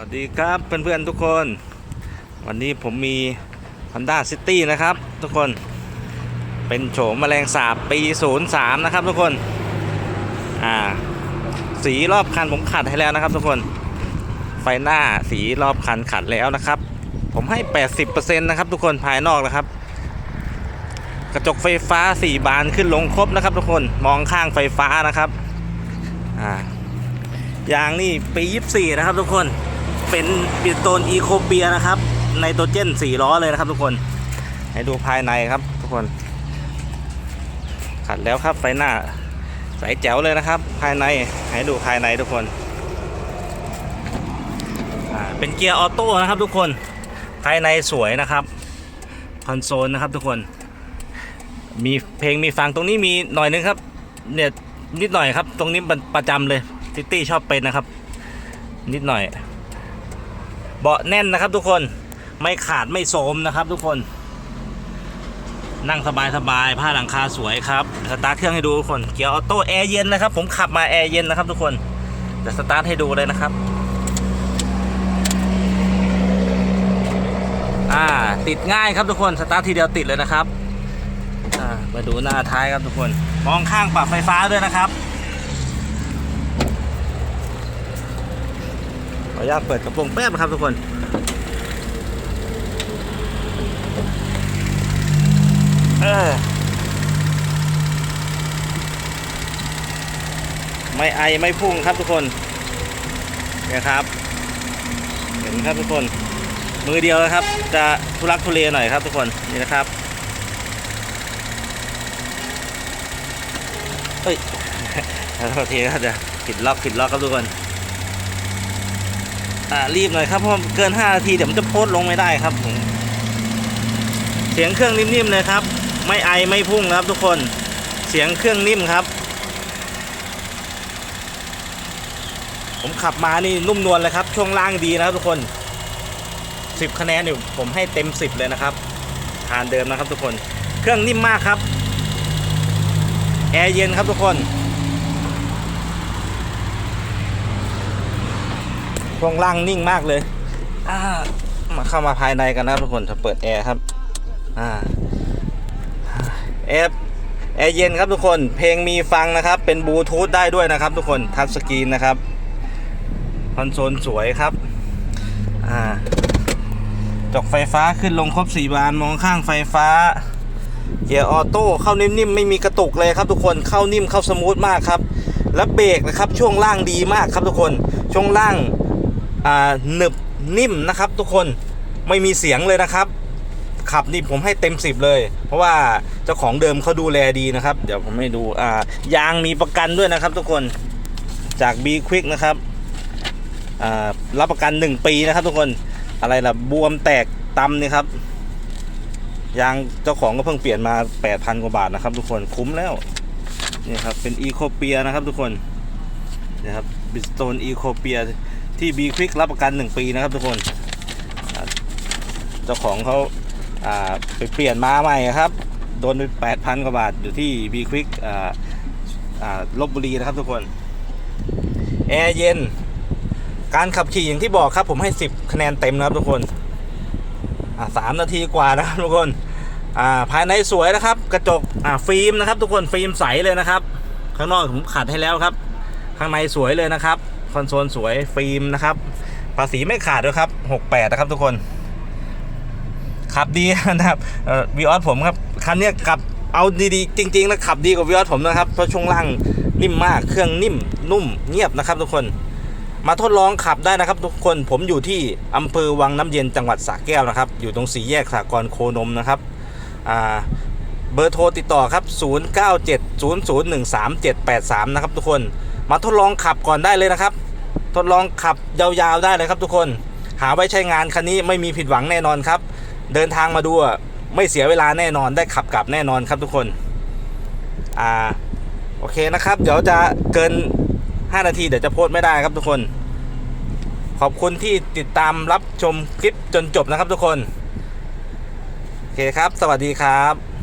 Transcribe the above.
วัสดีครับเพื่อนๆทุกคน วันนี้ผมมี Honda City นะครับทุกคนเป็นโฉมแมลงสาบปี 03 นะครับทุกคนอ่าสีรอบคันผมขัดให้แล้วนะครับทุกคนไฟหน้าสีรอบคันขัดแล้วนะครับ ผมให้ 80%นะครับทุกคนภายนอกนะครับ กระจกไฟฟ้า 4 บานขึ้นลงครบนะครับทุกคนมองข้างไฟฟ้านะครับอ่ายางนี่ปี 24 นะครับทุกคน เป็นปิสโตนอีโคเปียนะครับไนโตรเจน4ล้อเลยนะครับทุกคน ให้ดูภายในครับทุกคน ขัดแล้วครับไฟหน้าใสแจ๋วเลยนะครับ ภายในให้ดูภายในทุกคนเป็นเกียร์ออโต้นะครับทุกคน ภายในสวยนะครับคอนโซลนะครับทุกคน มีเพลงมีฟังตรงนี้มีหน่อยนึงครับเนี่ยนิดหน่อยครับ ตรงนี้ประจำเลยซิตี้ชอบเป็นนะครับ นิดหน่อย เบาะแน่นนะครับทุกคนไม่ขาดไม่โสมนะครับทุกคน นั่งสบายสบายผ้าหลังคาสวยครับสตาร์ทเครื่องให้ดูทุกคนเกียร์ออโต้แอร์เย็นนะครับ ผมขับมาแอร์เย็นนะครับทุกคนจะสตาร์ทให้ดูเลยนะครับอ่าติดง่ายครับทุกคนสตาร์ททีเดียวติดเลยนะครับอ่ามาดูหน้าท้ายครับทุกคน มองข้างปรับไฟฟ้าด้วยนะครับ ขออนุญาตเปิดกระโปรงแป๊บนะครับทุกคน เออ ไม่ไอไม่พุ่งครับทุกคนนี่ครับ เห็นครับทุกคน มือเดียวนะครับ จะทุลักทุเลหน่อยครับทุกคน นี่นะครับเฮ้ยขอโทษทีครับจะผิดล็อกผิดล็อกครับทุกคน อ่ารีบหน่อยครับเพราะเกิน5นาทีเดี๋ยวมันจะโพสต์ลงไม่ได้ครับผมเสียงเครื่องนิ่มๆเลยครับ ไม่ไอไม่พุ่งครับทุกคนเสียงเครื่องนิ่มครับ ผมขับมานี่นุ่มนวลเลยครับ ช่วงล่างดีนะครับทุกคน10คะแนนอยู่ผมให้เต็ม10เลยนะครับทานเดิมนะครับทุกคน เครื่องนิ่มมากครับ แอร์เย็นครับทุกคน ช่วงล่างนิ่งมากเลยอ่ามาเข้ามาภายในกันนะครับทุกคนจะเปิดแอร์ครับอ่าแอร์แอร์เย็นครับทุกคน เพลงมีฟังนะครับ เป็นบลูทูธได้ด้วยนะครับ ทุกคน ทัชสกรีนนะครับ คอนโซลสวยครับ อ่าจกไฟฟ้าขึ้นลงครบ4บาน มองข้างไฟฟ้า เกียร์ออโต้ เข้านิ่มๆ ไม่มีกระตุกเลยครับทุกคน เข้านิ่มเข้าสมูทมากครับ และเบรกนะครับ ช่วงล่างดีมากครับทุกคน ช่วงล่างอ่า หนึบนิ่มนะครับ ทุกคนไม่มีเสียงเลยนะครับขับนี่ผมให้เต็ม 10 เลย เพราะว่าเจ้าของเดิมเขาดูแลดีนะครับ เดี๋ยวผมให้ดูอ่ายางมีประกันด้วยนะครับ ทุกคนจาก B Quick นะครับรับประกัน 1 ปีนะครับ ทุกคนอะไรล่ะบวมแตกตำนี่ครับยางเจ้าของก็เพิ่งเปลี่ยนมา 8,000 กว่าบาทนะครับ ทุกคนคุ้มแล้วนี่ครับเป็นอีโคเปียนะครับ ทุกคนนะครับบิสโตนอีโคเปีย ที่ B Quick รับประกัน 1 ปีนะครับทุกคน เจ้าของเขาาไปเปลี่ยนมาใหม่ครับ โดนไป8,000กว่าบาทอยู่ที่ B Quick อ่าอ่าลบบุรีนะครับทุกคน แอร์เย็น การขับขี่อย่างที่บอกครับ ผมให้ 10 คะแนนเต็มนะครับทุกคนสามนาทีกว่านะครับทุกคนาภายในสวยนะครับ กระจกฟิล์มนะครับ ทุกคนฟิล์มใสเลยนะครับ ข้างนอกผมขัดให้แล้วครับ ข้างในสวยเลยนะครับ คอนโซลสวยฟิล์มนะครับภาษีไม่ขาดด้วยครับ 68 นะครับทุกคนขับดีนะครับวีออสผมครับคันนี้ขับเอาดีๆจริงๆแล้วขับดีกว่าวีออสผมนะครับเพราะช่วงล่างนิ่มมากเครื่องนิ่มนุ่มเงียบนะครับ ทุกคนมาทดลองขับได้นะครับ ทุกคนผมอยู่ที่อำเภอวังน้ำเย็นจังหวัดสระแก้วนะครับ อยู่ตรงสี่แยกสากรโคนมนะครับเบอร์โทรติดต่อครับ 0970013783 นะครับทุกคน มาทดลองขับก่อนได้เลยนะครับ ทดลองขับยาวๆได้เลยครับทุกคน หาไว้ใช้งานคันนี้ไม่มีผิดหวังแน่นอนครับ เดินทางมาดูไม่เสียเวลาแน่นอนได้ขับกลับแน่นอนครับทุกคนอ่าโอเคนะครับ เดี๋ยวจะเกิน 5 นาทีเดี๋ยวจะโพสไม่ได้ครับทุกคน ขอบคุณที่ติดตามรับชมคลิปจนจบนะครับทุกคน โอเคครับ สวัสดีครับ